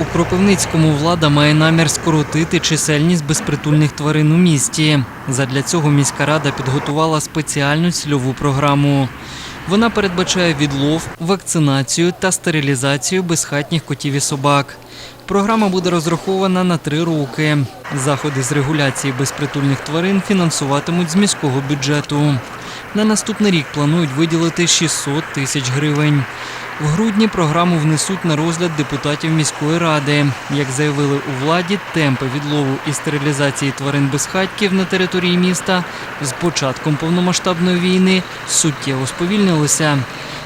У Кропивницькому влада має намір скоротити чисельність безпритульних тварин у місті. Задля цього міська рада підготувала спеціальну цільову програму. Вона передбачає відлов, вакцинацію та стерилізацію безхатніх котів і собак. Програма буде розрахована на три роки. Заходи з регуляції безпритульних тварин фінансуватимуть з міського бюджету. На наступний рік планують виділити 600 тисяч гривень. В грудні програму внесуть на розгляд депутатів міської ради. Як заявили у владі, темпи відлову і стерилізації тварин безхатьків на території міста з початком повномасштабної війни суттєво сповільнилися.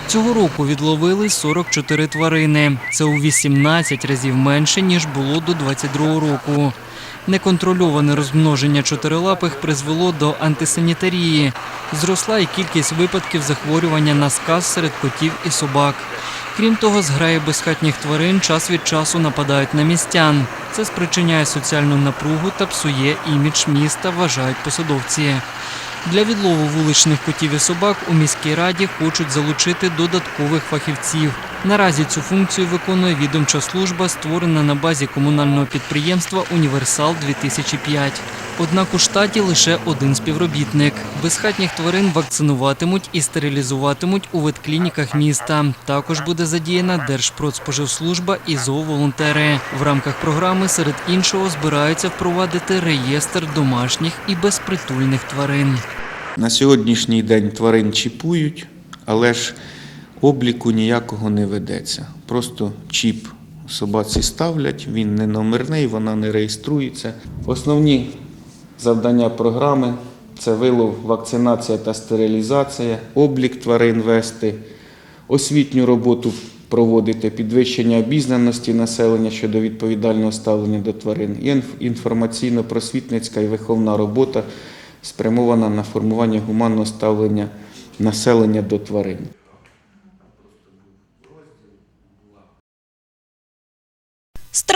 Цього року відловили 44 тварини. Це у 18 разів менше, ніж було до 22 року. Неконтрольоване розмноження чотирилапих призвело до антисанітарії. Зросла і кількість випадків захворювання на сказ серед котів і собак. Крім того, зграї безхатніх тварин час від часу нападають на містян. Це спричиняє соціальну напругу та псує імідж міста, вважають посадовці. Для відлову вуличних котів і собак у міській раді хочуть залучити додаткових фахівців. Наразі цю функцію виконує відомча служба, створена на базі комунального підприємства Універсал 2005 Однак у штаті лише один співробітник. Безхатніх тварин вакцинуватимуть і стерилізуватимуть у ветклініках міста. Також буде задіяна Держпродспоживслужба і зооволонтери. В рамках програми серед іншого збираються впровадити реєстр домашніх і безпритульних тварин. На сьогоднішній день тварин чіпують, але ж обліку ніякого не ведеться. Просто чіп собаці ставлять, він не номерний, вона не реєструється. Основні завдання програми це вилов, вакцинація та стерилізація, облік тварин вести, освітню роботу проводити, підвищення обізнаності населення щодо відповідального ставлення до тварин, і інформаційно-просвітницька і виховна робота спрямована на формування гуманного ставлення населення до тварин.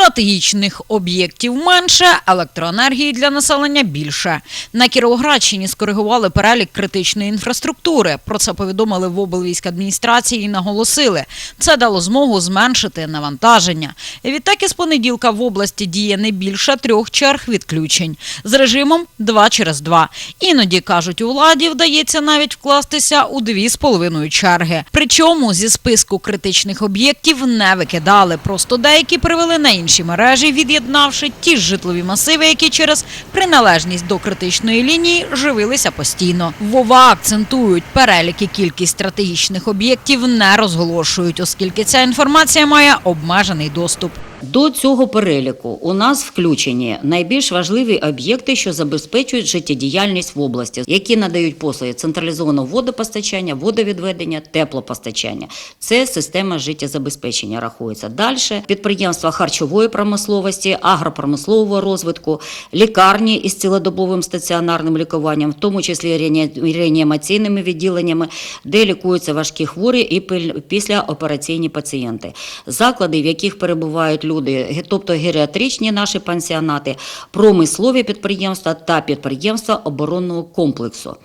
Стратегічних об'єктів менше, електроенергії для населення більше. На Кіровоградщині скоригували перелік критичної інфраструктури. Про це повідомили в облвійськадміністрації і наголосили. Це дало змогу зменшити навантаження. Відтак із понеділка в області діє не більше трьох черг відключень з режимом 2 через 2. Іноді кажуть, у владі вдається навіть вкластися у дві з половиною черги. Причому зі списку критичних об'єктів не викидали. Просто деякі перевели на інші мережі, від'єднавши ті ж житлові масиви, які через приналежність до критичної лінії живилися постійно. Вова акцентують перелік і кількість стратегічних об'єктів не розголошують, оскільки ця інформація має обмежений доступ. До цього переліку у нас включені найбільш важливі об'єкти, що забезпечують життєдіяльність в області, які надають послуги централізованого водопостачання, водовідведення, теплопостачання. Це система життєзабезпечення рахується. Далі підприємства харчової промисловості, агропромислового розвитку, лікарні із цілодобовим стаціонарним лікуванням, в тому числі реанімаційними відділеннями, де лікуються важкі хворі і післяопераційні пацієнти. Заклади, в яких перебувають люди, тобто геріатричні наші пансіонати, промислові підприємства та підприємства оборонного комплексу.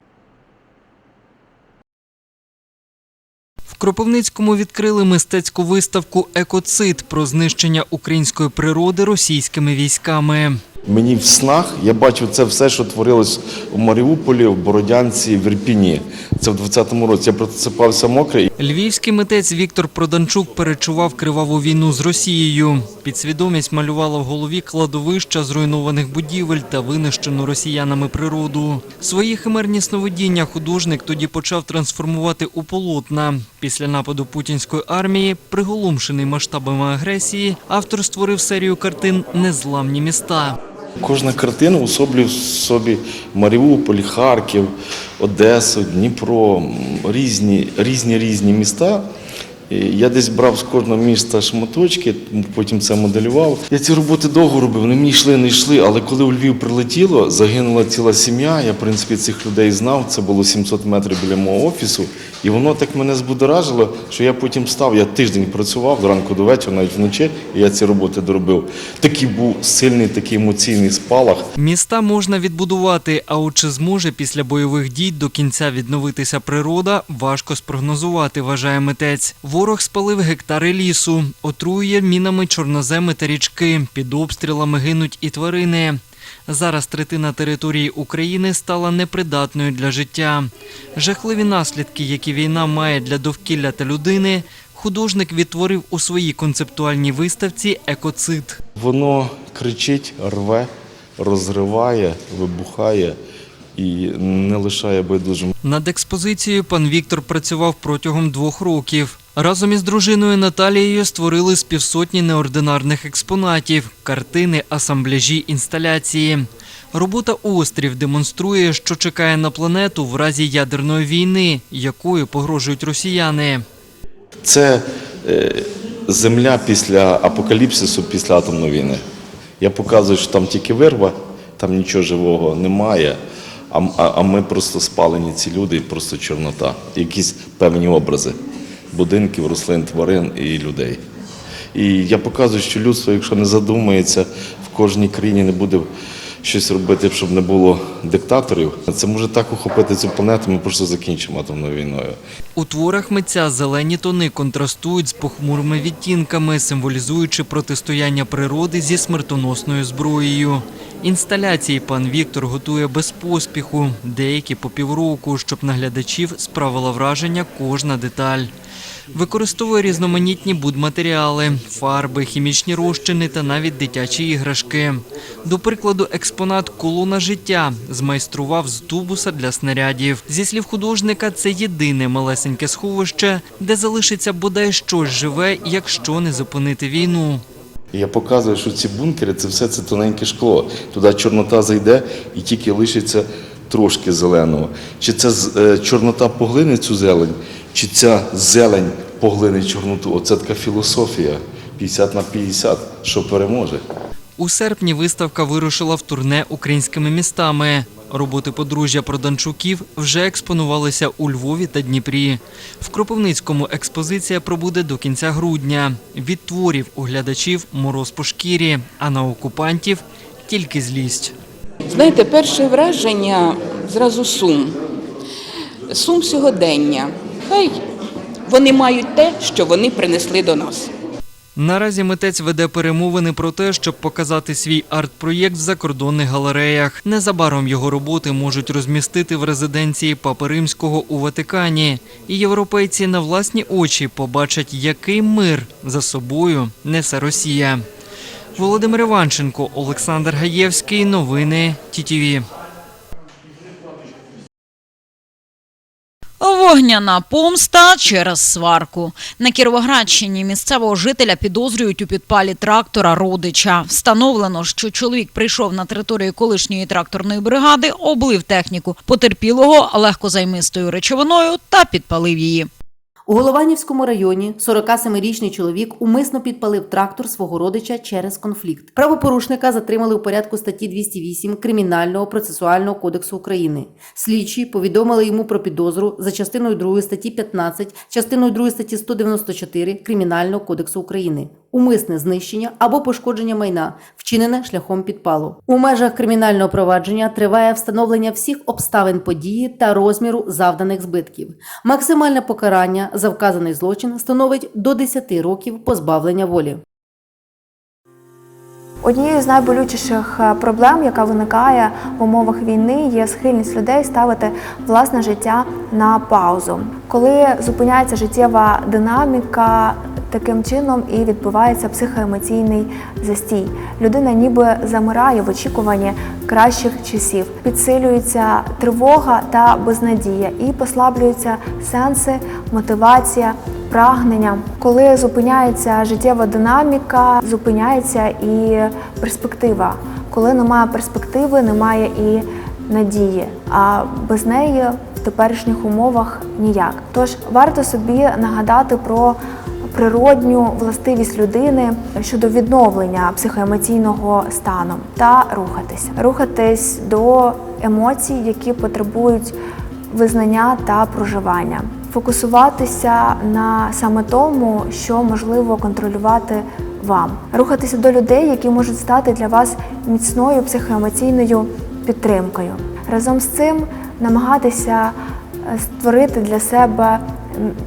В Кропивницькому відкрили мистецьку виставку Екоцид про знищення української природи російськими військами. Мені в снах я бачив це все, що творилось у Маріуполі, в Бородянці, в Ірпіні. Це в 20-му році. Я просипався мокрий. Львівський митець Віктор Проданчук перечував криваву війну з Росією. Підсвідомість малювала в голові кладовища зруйнованих будівель та винищену росіянами природу. Свої химерні сновидіння художник тоді почав трансформувати у полотна. Після нападу путінської армії, приголомшений масштабами агресії, автор створив серію картин Незламні міста. Кожна картина особлює в собі Маріуполь, Харків, Одесу, Дніпро, різні, різні різні міста. Я десь брав з кожного міста шматочки, потім це моделював. Я ці роботи довго робив, вони мені йшли, не йшли, але коли у Львів прилетіло, загинула ціла сім'я. Я, в принципі, цих людей знав. Це було 700 метрів біля мого офісу. І воно так мене збудоражило, що я потім став. Я тиждень працював зранку до вечора, навіть вночі, і я ці роботи доробив. Такий був сильний, такий емоційний спалах. Міста можна відбудувати, а от чи зможе після бойових дій до кінця відновитися природа, важко спрогнозувати, вважає митець. Ворог спалив гектари лісу, отруює мінами чорноземи та річки. Під обстрілами гинуть і тварини. Зараз третина території України стала непридатною для життя. Жахливі наслідки, які війна має для довкілля та людини, художник відтворив у своїй концептуальній виставці Екоцид. Воно кричить, рве, розриває, вибухає і не лишає байдужим. Над експозицією пан Віктор працював протягом двох років. Разом із дружиною Наталією створили з півсотні неординарних експонатів, картини, асамбляжі, інсталяції. Робота Острів демонструє, що чекає на планету в разі ядерної війни, якою погрожують росіяни. Це е, земля після апокаліпсису, після атомної війни. Я показую, що там тільки вирва, там нічого живого немає. А, ми просто спалені ці люди, просто чорнота. Якісь певні образи будинків, рослин, тварин і людей. І я показую, що людство, якщо не задумається, в кожній країні не буде щось робити, щоб не було диктаторів. Це може так охопити цю планету, ми просто закінчимо атомною війною. У творах митця зелені тони контрастують з похмурими відтінками, символізуючи протистояння природи зі смертоносною зброєю. Інсталяції пан Віктор готує без поспіху, деякі по півроку, щоб на глядачів справила враження кожна деталь. Використовує різноманітні будматеріали, фарби, хімічні розчини та навіть дитячі іграшки. До прикладу, експонат колона життя змайстрував з тубуса для снарядів. Зі слів художника, це єдине малесеньке сховище, де залишиться бодай щось живе, якщо не зупинити війну. Я показую, що ці бункери це все це тоненьке шкло. Туди чорнота зайде і тільки лишиться трошки зеленого. Чи з- е, чорнота поглине цю зелень, чи ця зелень поглине чорноту. Оце така філософія 50 на 50, що переможе. У серпні виставка вирушила в турне українськими містами. Роботи подружжя Проданчуків вже експонувалися у Львові та Дніпрі. В Кропивницькому експозиція пробуде до кінця грудня. Від творів у глядачів мороз по шкірі, а на окупантів тільки злість. Знаєте, перше враження зразу сум. Сум сьогодення. Хай вони мають те, що вони принесли до нас. Наразі митець веде перемовини про те, щоб показати свій арт-проєкт в закордонних галереях. Незабаром його роботи можуть розмістити в резиденції Папи Римського у Ватикані. І європейці на власні очі побачать, який мир за собою несе Росія. Володимир Іванченко, Олександр Гаєвський. Новини ТІТІВІ. Вогняна помста через сварку. На Кіровоградщині місцевого жителя підозрюють у підпалі трактора родича. Встановлено, що чоловік прийшов на територію колишньої тракторної бригади, облив техніку потерпілого легкозаймистою речовиною та підпалив її. У Голованівському районі 47-річний чоловік умисно підпалив трактор свого родича через конфлікт. Правопорушника затримали у порядку статті 208 Кримінального процесуального кодексу України. Слідчі повідомили йому про підозру за частиною 2 статті 15, частиною 2 статті 194 Кримінального кодексу України. Умисне знищення або пошкодження майна, вчинене шляхом підпалу. У межах кримінального провадження триває встановлення всіх обставин події та розміру завданих збитків. Максимальне покарання за вказаний злочин становить до 10 років позбавлення волі. Однією з найболючіших е, проблем, яка виникає в умовах війни, є схильність людей ставити власне життя на паузу. Коли зупиняється життєва динаміка, таким чином і відбувається психоемоційний застій. Людина ніби замирає в очікуванні кращих часів, підсилюється тривога та безнадія і послаблюються сенси, мотивація, прагнення. Коли зупиняється життєва динаміка, зупиняється і перспектива. Коли немає перспективи, немає і надії. А без неї в теперішніх умовах ніяк. Тож варто собі нагадати про природню властивість людини щодо відновлення психоемоційного стану та рухатись, рухатись до емоцій, які потребують визнання та проживання, фокусуватися на саме тому, що можливо контролювати вам, рухатися до людей, які можуть стати для вас міцною психоемоційною підтримкою. Разом з цим намагатися е, створити для себе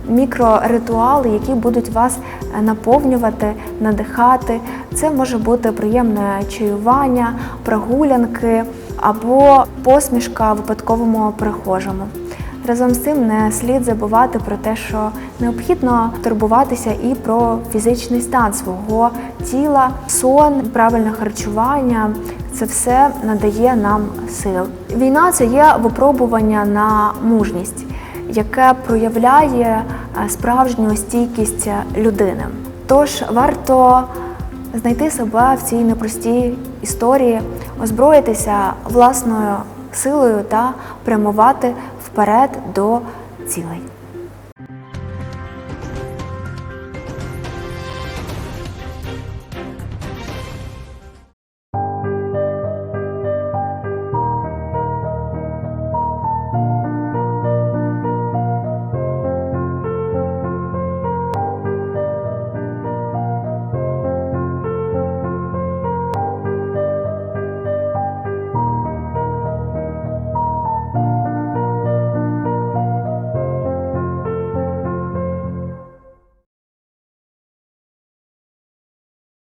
мікроритуали, які будуть вас е, наповнювати, надихати. Це може бути приємне чаювання, прогулянки або посмішка випадковому прихожому. Разом з цим не слід забувати про те, що необхідно турбуватися і про фізичний стан свого тіла, сон, правильне харчування. Це все надає нам сил. Війна це є випробування на мужність, яке проявляє е, справжню стійкість людини. Тож варто знайти себе в цій непростій історії, озброїтися власною силою та прямувати вперед до цілей.